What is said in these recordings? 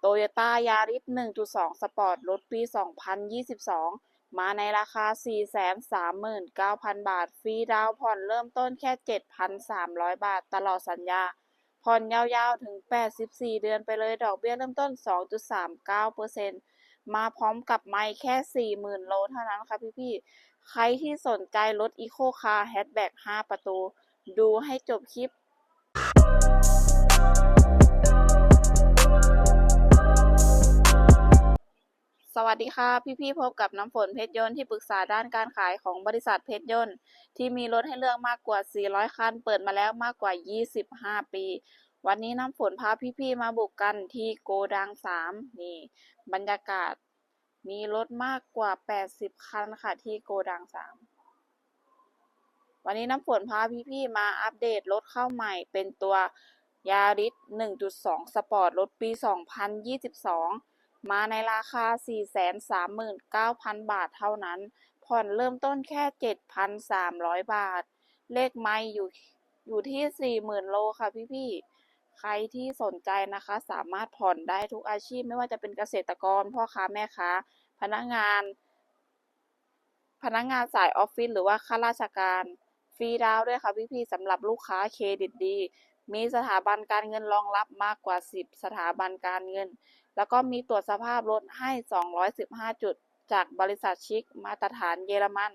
โตโยต้ายาริส1.2 สปอร์ตรถปี 2022 มาในราคา 439,000 บาท ฟรีดาวผ่อนเริ่มต้นแค่ 7,300 บาท ตลอดสัญญา ผ่อนยาวๆ ถึง 84 เดือนไปเลย ดอกเบี้ยเริ่มต้น 2.39%มาพร้อมกับไม่แค่ 40,000 โลเท่านั้นค่ะพี่ๆ ใครที่สนใจรถ Eco Car Hatchback 5ประตู ดูให้จบคลิป สวัสดีค่ะพี่ๆพบกับน้ำฝนเพชรยนต์ที่ปรึกษาด้านการขายของบริษัทเพชรยนต์ที่มีรถให้เลือกมากกว่า 400 คัน เปิดมาแล้วมากกว่า 25 ปี วันนี้น้ำฝนพาพี่ๆมาบุกกันที่โกดัง 3 นี่ บรรยากาศมีรถมากกว่า 80 คันค่ะที่โกดัง 3 วันนี้น้ำฝนพาพี่ๆมาอัปเดตรถเข้าใหม่เป็นตัวยาริส1.2 สปอร์ตรถปี 2022 มาในราคา 439,000 บาทเท่านั้น ผ่อนเริ่มต้นแค่ 7,300 บาท เลขไม่อยู่อยู่ที่ 40,000 โลค่ะพี่ๆใครที่สนใจนะคะ สามารถผ่อนได้ทุกอาชีพไม่ว่าจะเป็นเกษตรกร พ่อค้าแม่ค้า พนักงาน พนักงานสายออฟฟิศหรือว่าข้าราชการฟรีดาวด้วยค่ะพี่ๆสำหรับลูกค้าเครดิตดี มีสถาบันการเงินรองรับมากกว่า 10 สถาบันการเงิน แล้วก็มีตรวจสภาพรถให้ 215 จุด จากบริษัทชิคมาตรฐานเยอรมัน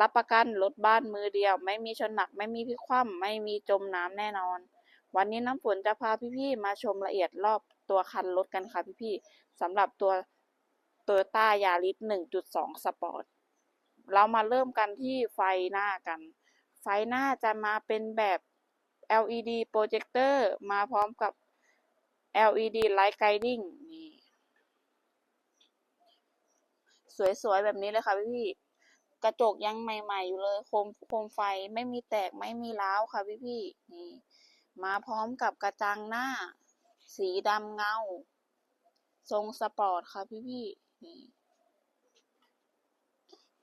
รับประกันรถบ้านมือเดียว ไม่มีชนหนัก ไม่มีพลิกคว่ำไม่มีจมน้ำแน่นอน วันนี้น้ำฝนจะพาพี่ๆมาชมละเอียดรอบตัวคันรถกันค่ะพี่ๆสำหรับตัว Toyota Yaris 1.2 Sport เรามาเริ่มกันที่ไฟหน้ากัน ไฟหน้าจะมาเป็นแบบ LED โปรเจคเตอร์มาพร้อมกับ LED Light Guiding นี่สวยๆ แบบนี้เลยค่ะพี่ๆกระจกยังใหม่ ๆ อยู่เลย โคมโคมไฟไม่มีแตกไม่มีร้าวค่ะพี่ๆนี่ มาพร้อมกับกระจังหน้า สีดำเงา ทรงสปอร์ตค่ะพี่ๆนี่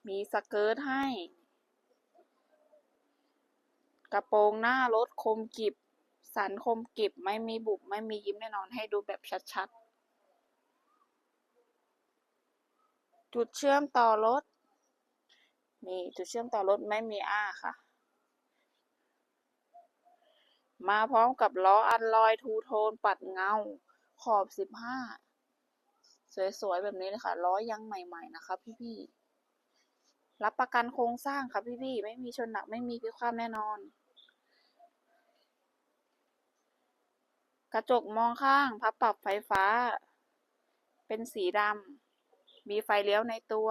มีสเกิร์ตให้ กระโปรงหน้ารถคมกิบ สันคมกริบไม่มีบุบไม่มียิ้มแน่นอนให้ดูแบบชัดๆ จุดเชื่อมต่อรถ นี่จุดเชื่อมต่อรถไม่มีอ้าค่ะ มาพร้อมกับล้ออันลอยทูโทนปัดเงา ขอบสิบห้าสวยๆ แบบนี้เลยค่ะล้อยังใหม่ ๆ นะคะ พี่ๆ รับประกันโครงสร้างค่ะพี่ๆ ไม่มีชนหนักไม่มีพิกคว่ำแน่นอน กระจกมองข้างพับปรับไฟฟ้า เป็นสีดำ มีไฟเลี้ยวในตัว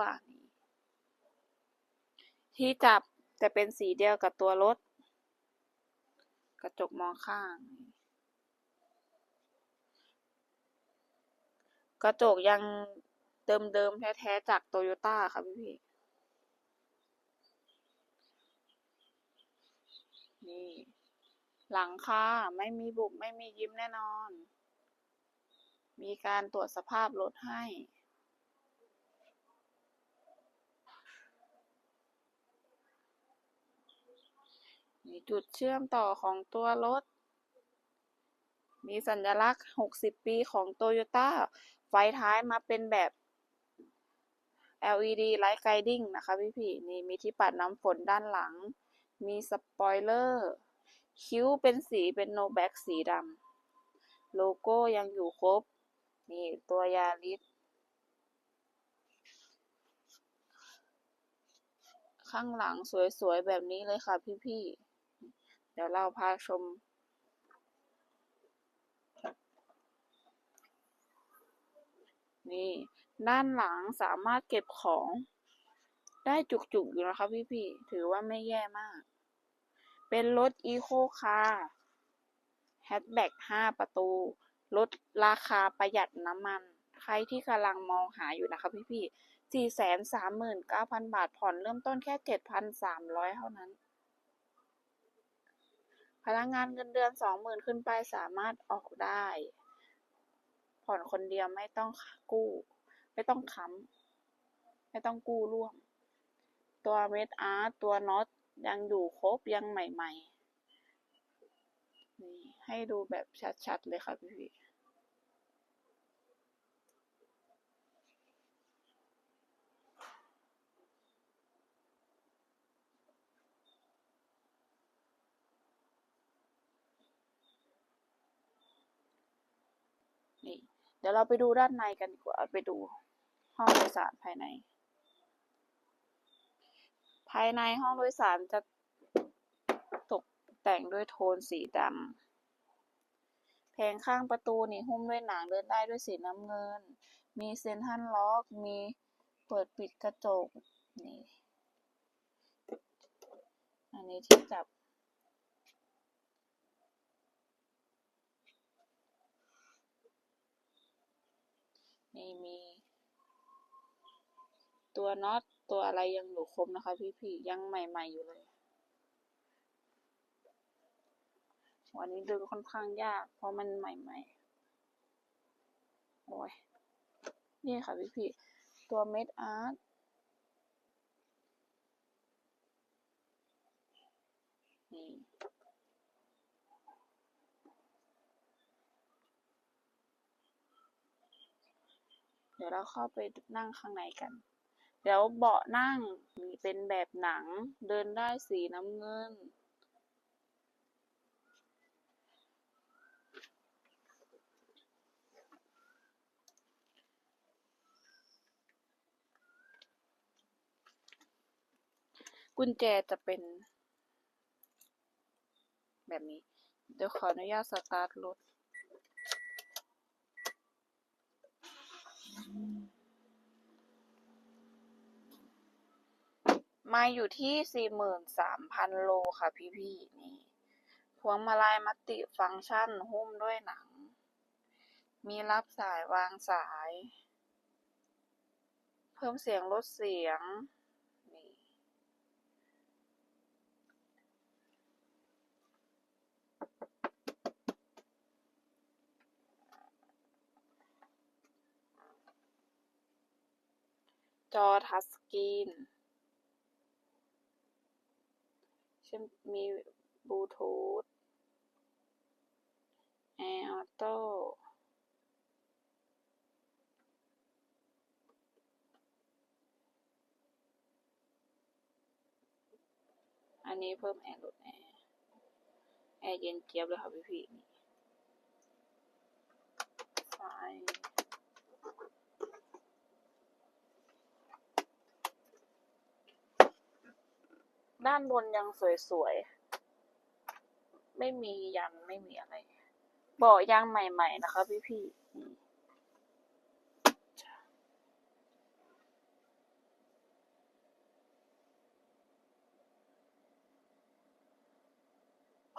ที่จับจะเป็นสีเดียวกับตัวรถ กระจกมองข้าง กระจกยังเดิมๆแท้ๆ จากโตโยต้าค่ะพี่ๆนี่ หลังคาไม่มีบุบไม่มียิ้มแน่นอน มีการตรวจสภาพรถให้ มีจุดเชื่อมต่อของตัวรถ มีสัญลักษณ์ 60 ปีของโตโยต้า ไฟท้ายมาเป็นแบบ LED Light Guiding นะคะพี่พี่นี่มีที่ปัดน้ำฝนด้านหลัง มีสปอยเลอร์ คิ้วเป็นสีเป็นโนแบ็กสีดำ โลโก้ยังอยู่ครบ นี่ตัวยาริสข้างหลังสวยๆ แบบนี้เลยค่ะพี่ๆ เดี๋ยวเราพาชม นี่ ด้านหลังสามารถเก็บของได้จุกๆ อยู่นะคะพี่ๆ ถือว่าไม่แย่มาก เป็นรถ Eco Car Hatchback 5ประตูลดราคาประหยัดน้ำมัน ใครที่กำลังมองหาอยู่นะคะพี่ๆ439,000บาทผ่อนเริ่มต้นแค่7,300เท่านั้น พนักงานเงินเดือน20,000ขึ้นไปสามารถออกได้ ผ่อนคนเดียวไม่ต้องกู้ ไม่ต้องค้ำไม่ต้องกู้ร่วม ตัวเมดอาร์ตตัวน็อต ยังอยู่ครบยังใหม่ ๆ นี่ให้ดูแบบชัด ๆ เลยค่ะพี่นี่เดี๋ยวเราไปดูด้านในกันดีกว่า ไปดูห้องโดยสารภายใน ภายในห้องโดยสารจะตกแต่งด้วยโทนสีดำแผงข้างประตูนี่หุ้มด้วยหนังเดินได้ด้วยสีน้ำเงิน มีเซ็นทรัลล็อก มีเปิดปิดกระจก นี่ อันนี้ที่จับนี่มีตัวน็อต ตัวอะไรยังอยู่ครบนะคะพี่ๆยังใหม่ๆอยู่เลย วันนี้ดึงค่อนข้างยาก เพราะมันใหม่ๆ โอ้ย นี่ค่ะพี่ๆตัวเม็ดอาร์ตนี่เดี๋ยวเราเข้าไปนั่งข้างในกัน เดี๋ยวเบาะนั่งมีเป็นแบบหนังเดินได้สีน้ำเงิน กุญแจจะเป็น แบบนี้ เดี๋ยวขออนุญาตสตาร์ทรถ มาอยู่ที่สี่หมื่นสามพันโลค่ะพี่พี่ๆนี่ พวงมาลัยมัลติฟังก์ชันหุ้มด้วยหนัง มีรับสายวางสาย เพิ่มเสียงลดเสียง นี่ จอทัชสกรีน เช่นมีบลูทูธแอร์ออโต้อันนี้เพิ่มแอร์ลดแอร์ แอร์เย็นเจี๊ยบเลยค่ะพี่พี่นี่ไฟ ด้านบนยังสวยๆ ไม่มียันไม่มีอะไรเบาะยางใหม่ ๆ นะคะ พี่ๆ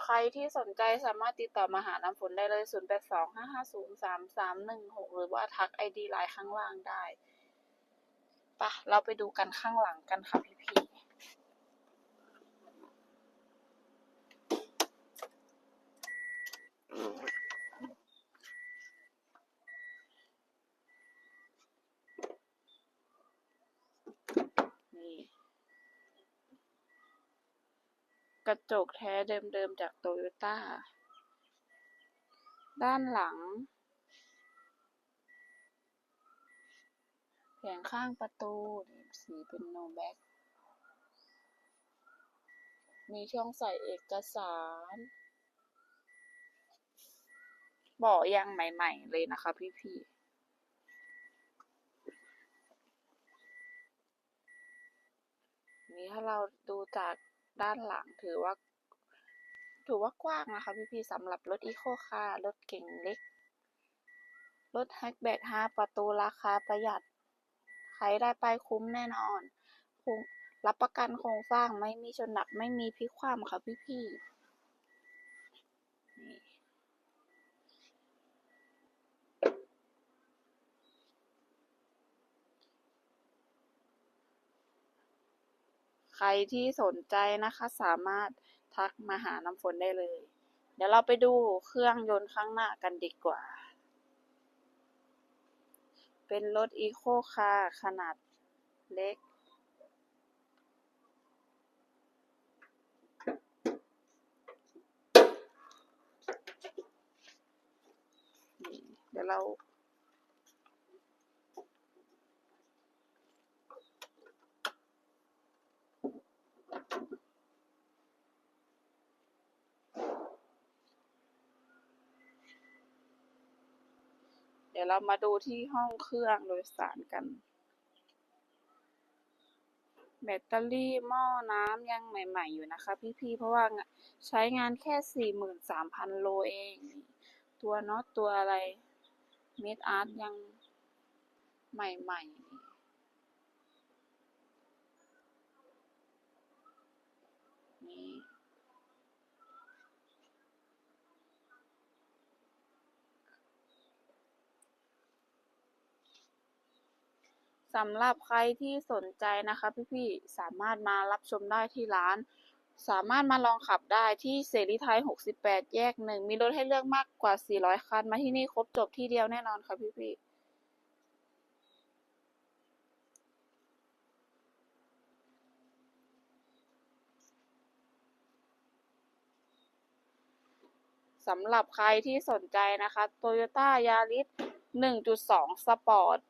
ใครที่สนใจสามารถติดต่อมาหาน้ำฝนได้เลย 0 8 2 5 5 0 3 3 1 6 หรือว่าทักไอดีไลน์ข้างล่างได้ปะเราไปดูกันข้างหลังกันค่ะพี่พี่ๆ นี่กระจกแท้เดิมๆจากโตโยต้า ด้านหลัง แผงข้างประตูสีเป็นโนแบ็กมีช่องใส่เอกสาร บาะยางใหม่ ๆ เลยนะคะ พี่ๆนี้ถ้าเราดูจากด้านหลังถือว่า ถือว่ากว้างนะคะ พี่ๆสำหรับรถอีโคคาร์รถเก่งเล็ก รถแฮชแบ็ก5ประตูราคาประหยัด ใครได้ไปคุ้มแน่นอนคุ้มรับประกันโครงสร้างไม่มีชนหนักไม่มีพิคว่ำค่ะพี่ๆนี่ใค รที่สนใจนะคะสามารถทักมาหาน้ำฝนได้เลย เดี๋ยวเราไปดูเครื่องยนต์ข้างหน้ากันดีกว่า เป็นรถอีโคคาร์ขนาดเล็ก เดี๋ยวเรา เดี๋ยวเรามาดูที่ห้องเครื่องโดยสารกัน แบตเตอรี่หม้อน้ำยังใหม่ ๆ อยู่นะคะ พี่ๆ เพราะว่าใช้งานแค่ 43,000 โลเอง ตัวน็อตตัวอะไรเมดอาร์ตยังใหม่ ๆ นี่ สำหรับใครที่สนใจนะคะพี่ๆสามารถมารับชมได้ที่ร้าน สามารถมาลองขับได้ที่เสรีไทย 68 แยกหนึ่งมีรถให้เลือกมากกว่า 400 คัน มาที่นี่ครบจบที่เดียวแน่นอนค่ะพี่ๆสำหรับใครที่สนใจนะคะ Toyota Yaris 1.2 Sport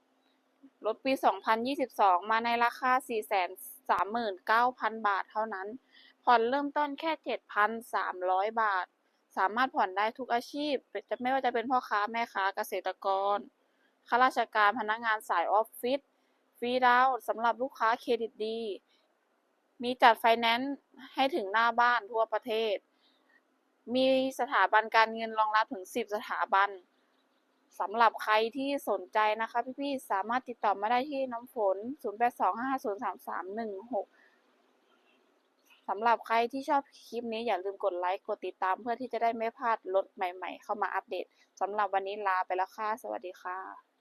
รถปี 2022 มาในราคา 439,000 บาทเท่านั้น ผ่อนเริ่มต้นแค่ 7,300 บาท สามารถผ่อนได้ทุกอาชีพ จะไม่ว่าจะเป็นพ่อค้าแม่ค้าเกษตรกร ข้าราชการพนักงานสายออฟฟิศ ฟรีดาวน์สำหรับลูกค้าเครดิตดี มีจัดไฟแนนซ์ให้ถึงหน้าบ้านทั่วประเทศ มีสถาบันการเงินรองรับถึง 10 สถาบัน สำหรับใครที่สนใจนะคะพี่ๆสามารถติดต่อมาได้ที่น้ำฝน 0825503316 สำหรับใครที่ชอบคลิปนี้อย่าลืมกดไลค์ กดติดตามเพื่อที่จะได้ไม่พลาดรถใหม่ๆ เข้ามาอัปเดตสำหรับวันนี้ลาไปแล้วค่ะ สวัสดีค่ะ